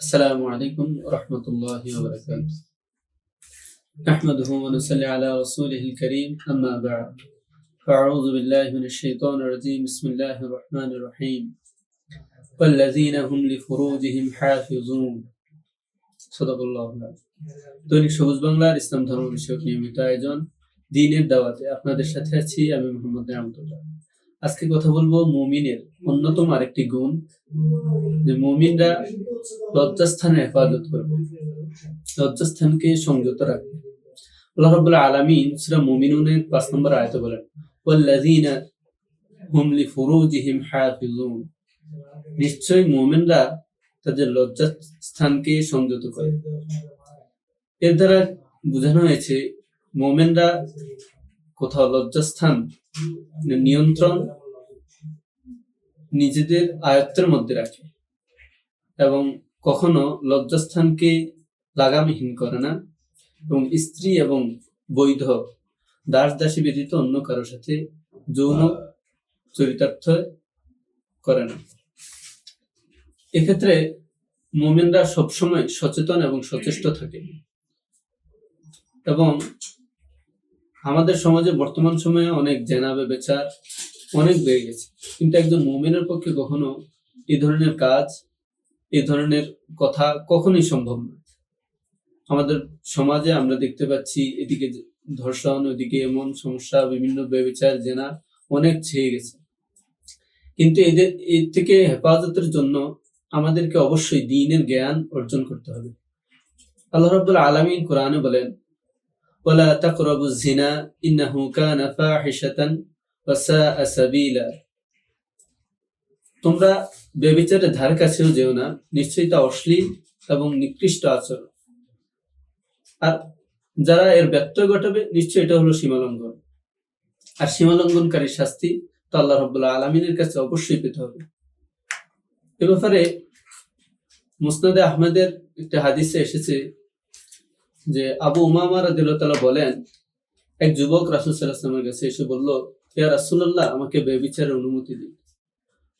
السلام عليكم ورحمة الله وبركاته نحمده ونصلي على رسوله الكريم أما بعد فأعوذ بالله من الشيطان الرجيم بسم الله الرحمن الرحيم والذين هم لفروجهم حافظون صدق الله العظيم দৈনিক সবুজ বাংলার ইসলাম ধর্ম বিষয়ক নিয়মিত আয়োজন দিনের দাওয়াতে আপনাদের সাথে আছি আমি মোহাম্মদ রহমতুল্লাহ আজকে কথা বলব মুমিনের অন্যতম আরেকটি গুণ, যে মুমিনরা লজ্জাস্থানে হেফাজত করবে, লজ্জাস্থানকে সংযত রাখবে। আল্লাহ রাব্বুল আলামিন সূরা মুমিনুনের 5 নম্বর আয়াতে বলেন, ওয়াল্লাযীনা হুম লিফুরুজিহিম হাফিজুন নিশ্চয় মুমিনরা তাদের লজ্জাস্থানকে সংযত করে। এর দ্বারা বোঝানো হয়েছে, মোমেনরা কোথাও লজ্জাস্থান নিয়ন্ত্রণ নিজেদের আয়ত্তের মধ্যে রাখে এবং কখনো লজ্জাস্থানকে লাগামহীন করে না এবং স্ত্রী এবং বৈধ দাস দাসী ব্যতীত অন্য কারোর সাথে যৌন চরিতার্থ করে না। এক্ষেত্রে মোমেনরা সবসময় সচেতন এবং সচেষ্ট থাকে এবং আমাদের সমাজে বর্তমান সময়ে অনেক জেনাবে বেচার অনেক বেড়ে গেছে। কিন্তু একজন মোমেনের পক্ষে কখনো এই ধরনের কাজ, এ ধরনের কথা কখনোই সম্ভব নয়। আমাদের সমাজে আমরা দেখতে পাচ্ছি এদিকে ধর্ষণ ওইদিকে এমন সমস্যা, বিভিন্ন বেবিচার, জেনা অনেক ছেয়ে গেছে। কিন্তু এদের, এর থেকে হেফাজতের জন্য আমাদেরকে অবশ্যই দিনের জ্ঞান অর্জন করতে হবে। আল্লাহ রাব্বুল আলামিন কোরআনে বলেন ওয়ালা তাকরাবু জিনা ইন্নাহু কানা ফাহিশাতান ওয়া সাআ তোমরা বেবিচারের ধার কাছেও যেও না, নিশ্চয়ই তা অশ্লীল এবং নিকৃষ্ট আচরণ। আর যারা এর ব্যত্যয় ঘটাবে, নিশ্চয়ই এটা হলো সীমালঙ্ঘন। আর সীমালঙ্ঘনকারী শাস্তি তো আল্লাহ রব্বুল্লাহ আলমিনের কাছে অবশ্যই পেতে হবে। এ ব্যাপারে মুসনাদে আহমেদের একটা হাদিসে এসেছে যে আবু উমামা রাদিল্লাহ বলেন, এক যুবক রাসুল সাল্লাহামের কাছে এসে বলল, ইয়া রাসুল্লাহ আমাকে বেবিচারের অনুমতি দিন।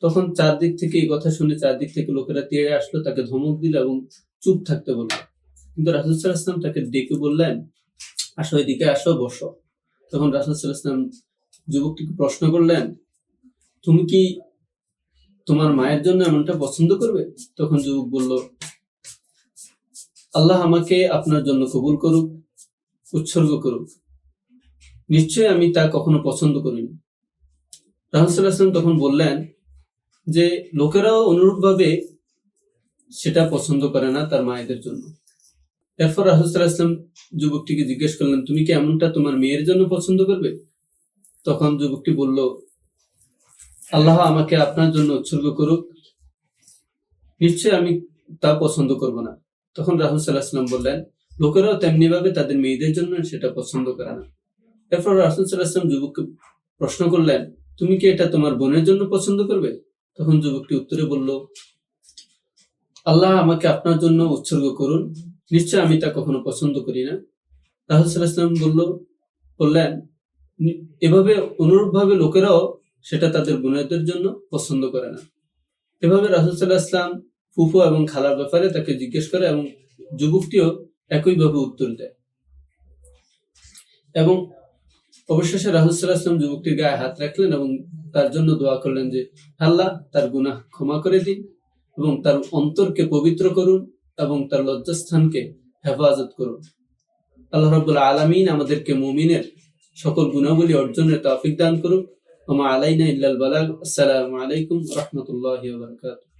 তখন চারদিক থেকে এই কথা শুনে চারদিক থেকে লোকেরা তেড়ে আসলো, তাকে ধমক দিল এবং চুপ থাকতে বলল। কিন্তু রাসুল সাল্লাহাম তাকে ডেকে বললেন, আসো এদিকে আসো, বসো। তখন রাসুল সাল্লাহাম যুবকটিকে প্রশ্ন করলেন, তুমি কি তোমার মায়ের জন্য এমনটা পছন্দ করবে? তখন যুবক বলল আল্লাহ আমাকে আপনার জন্য কবুল করুক, উৎসর্গ করুক। নিশ্চয় আমি তা কখনো পছন্দ করিনি। রাহুসাল্লাহাম তখন বললেন যে, লোকেরাও অনুরূপভাবে সেটা পছন্দ করে না তার মায়েদের জন্য। এরপর রাহুসাল্লাহাম যুবকটিকে জিজ্ঞেস করলেন, তুমি কি এমনটা তোমার মেয়ের জন্য পছন্দ করবে? তখন যুবকটি বলল, আল্লাহ আমাকে আপনার জন্য উৎসর্গ করুক। নিশ্চয় আমি তা পছন্দ করব না। তখন রাহুল সাল্লাহাম বললেন, লোকেরাও তেমনি ভাবে তাদের মেয়েদের জন্য সেটা পছন্দ করে না। এরপর রাহুল সাল্লাহাম যুবককে প্রশ্ন করলেন, তুমি কি এটা তোমার বোনের জন্য পছন্দ করবে? তখন যুবকটি উত্তরে বলল, আল্লাহ আমাকে আপনার জন্য উৎসর্গ করুন, নিশ্চয় আমি তা কখনো পছন্দ করি না। রাহুল সাল্লাহাম বলল, বললেন, এভাবে অনুরূপ ভাবে লোকেরাও সেটা তাদের বোনেদের জন্য পছন্দ করে না। এভাবে রাহুল সাল্লাহ ফুফু এবং খালার ব্যাপারে তাকে জিজ্ঞেস করে এবং যুবকটিও একইভাবে উত্তর দেয়। এবং অবশেষে রাহুল সাল্লাহাম যুবকটির গায়ে হাত রাখলেন এবং তার জন্য দোয়া করলেন যে, আল্লাহ তার গুনাহ ক্ষমা করে দিন এবং তার অন্তরকে পবিত্র করুন এবং তার লজ্জাস্থানকে হেফাজত করুন। আল্লাহ রব্বুল আলমিন আমাদেরকে মুমিনের সকল গুণাবলী অর্জনের তৌফিক দান করুন। ওমা আলাইনা ইল্লাল বালাগ। আসসালামু আলাইকুম রহমতুল্লাহ বারকাতুহ।